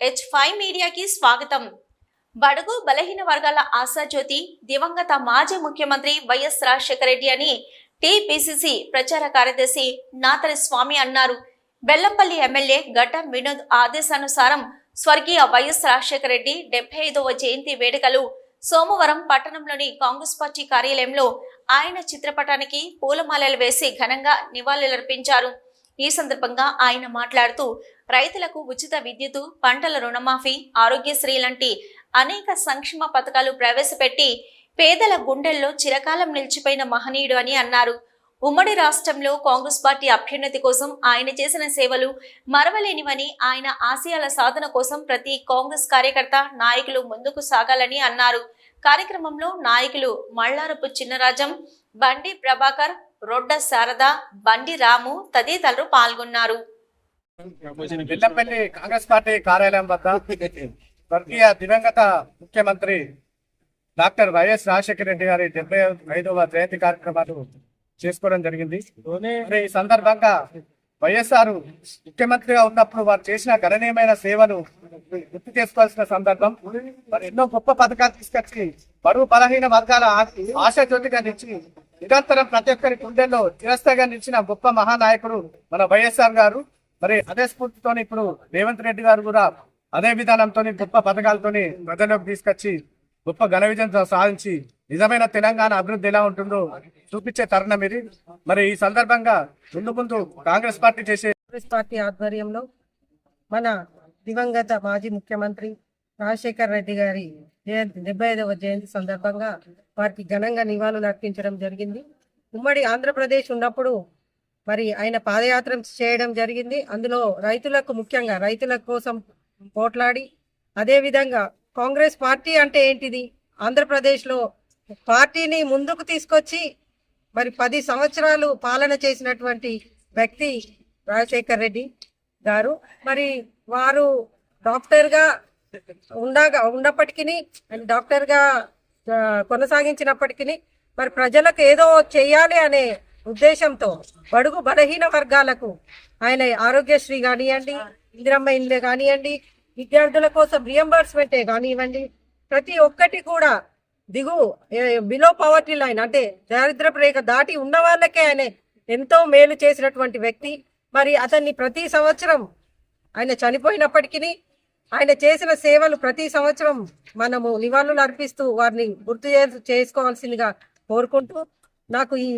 H five మీడియాకి స్వాగతం. బడుగు బలహీన వర్గాల ఆశాజ్యోతి దివంగత మాజీ ముఖ్యమంత్రి వైఎస్ రాజశేఖర రెడ్డి అని టీపీసీసీ ప్రచార కార్యదర్శి నాతరి స్వామి అన్నారు. బెల్లంపల్లి ఎమ్మెల్యే ఘట్టం వినోద్ ఆదేశానుసారం స్వర్గీయ వైఎస్ రాజశేఖర రెడ్డి డెబ్బై ఐదవ జయంతి వేడుకలు సోమవారం పట్టణంలోని కాంగ్రెస్ పార్టీ కార్యాలయంలో ఆయన చిత్రపటానికి పూలమాలలు వేసి ఘనంగా నివాళులర్పించారు. ఈ సందర్భంగా ఆయన మాట్లాడుతూ రైతులకు ఉచిత విద్యుత్ పంటల రుణమాఫీ ఆరోగ్యశ్రీ లాంటి అనేక సంక్షేమ పథకాలు ప్రవేశపెట్టి పేదల గుండెల్లో చిరకాలం నిలిచిపోయిన మహనీయుడు అని అన్నారు. ఉమ్మడి రాష్ట్రంలో కాంగ్రెస్ పార్టీ అభ్యున్నతి కోసం ఆయన చేసిన సేవలు మరవలేనివని ఆయన ఆశయాల సాధన కోసం ప్రతి కాంగ్రెస్ కార్యకర్త నాయకులు ముందుకు సాగాలని అన్నారు. కార్యక్రమంలో నాయకులు మల్లారపు చిన్నరాజం బండి ప్రభాకర్ రొడ్డ శారద బండి రాము తదితరులు పాల్గొన్నారు. కాంగ్రెస్ పార్టీ కార్యాలయం వద్ద స్వర్గీయ దివంగత ముఖ్యమంత్రి డాక్టర్ వైఎస్ రాజశేఖర రెడ్డి గారి డెబ్బై ఐదవ జయంతి కార్యక్రమాలు చేసుకోవడం జరిగింది. ఈ సందర్భంగా వైఎస్ఆర్ ముఖ్యమంత్రిగా ఉన్నప్పుడు వారు చేసిన గణనీయమైన సేవలు గుర్తు చేసుకోవాల్సిన సందర్భం. మరి ఎన్నో గొప్ప పథకాలు తీసుకొచ్చి బరువు బలహీన వర్గాల ఆశ జ్యోతిగా నిలిచి నిరంతరం ప్రతి ఒక్కరి గుండెల్లో చిరస్థాయిగా నిలిచిన గొప్ప మహానాయకుడు మన వైఎస్ఆర్ గారు. మరి అదే స్ఫూర్తితో ఇప్పుడు రేవంత్ రెడ్డి గారు కూడా అదే విధానంతో గొప్ప పథకాలతోని ప్రజల్లోకి తీసుకొచ్చి గొప్ప ఘన విజయం సాధించి నిజమైన తెలంగాణ అభివృద్ధి ఎలా ఉంటుందో చూపించే తరుణం ఇది. మరి ఈ సందర్భంగా ముందు ముందు కాంగ్రెస్ పార్టీ చేసే కాంగ్రెస్ పార్టీ ఆధ్వర్యంలో మన దివంగత మాజీ ముఖ్యమంత్రి రాజశేఖర్ రెడ్డి గారి జయంతి డెబ్బై ఐదవ జయంతి సందర్భంగా వారికి ఘనంగా నివాళులు అర్పించడం జరిగింది. ఉమ్మడి ఆంధ్రప్రదేశ్ ఉన్నప్పుడు మరి ఆయన పాదయాత్ర చేయడం జరిగింది. అందులో రైతులకు ముఖ్యంగా రైతుల కోసం పోట్లాడి అదేవిధంగా కాంగ్రెస్ పార్టీ అంటే ఏంటిది? ఆంధ్రప్రదేశ్లో పార్టీని ముందుకు తీసుకొచ్చి మరి పది సంవత్సరాలు పాలన చేసినటువంటి వ్యక్తి రాజశేఖర్ రెడ్డి గారు. మరి వారు డాక్టర్గా ఉండగా ఉన్నప్పటికీ డాక్టర్గా ఆ, కొనసాగించినప్పటికీ మరి ప్రజలకు ఏదో చేయాలి అనే ఉద్దేశంతో బడుగు బలహీన వర్గాలకు ఆయన ఆరోగ్యశ్రీ కానివ్వండి ఇందిరమ్మ ఇండ్లు కానివ్వండి విద్యార్థుల కోసం రియంబర్స్మెంటే కానివ్వండి ప్రతి ఒక్కటి కూడా దిగు బిలో పవర్టీ లైన్ అంటే దారిద్రపు రేఖ దాటి ఉన్న వాళ్ళకే ఆయన ఎంతో మేలు చేసినటువంటి వ్యక్తి. మరి అతన్ని ప్రతి సంవత్సరం ఆయన చనిపోయినప్పటికీ ఆయన చేసిన సేవలు ప్రతి సంవత్సరం మనము నివాళులు అర్పిస్తూ వారిని గుర్తు చేసుకోవాల్సిందిగా కోరుకుంటూ నాకు ఈ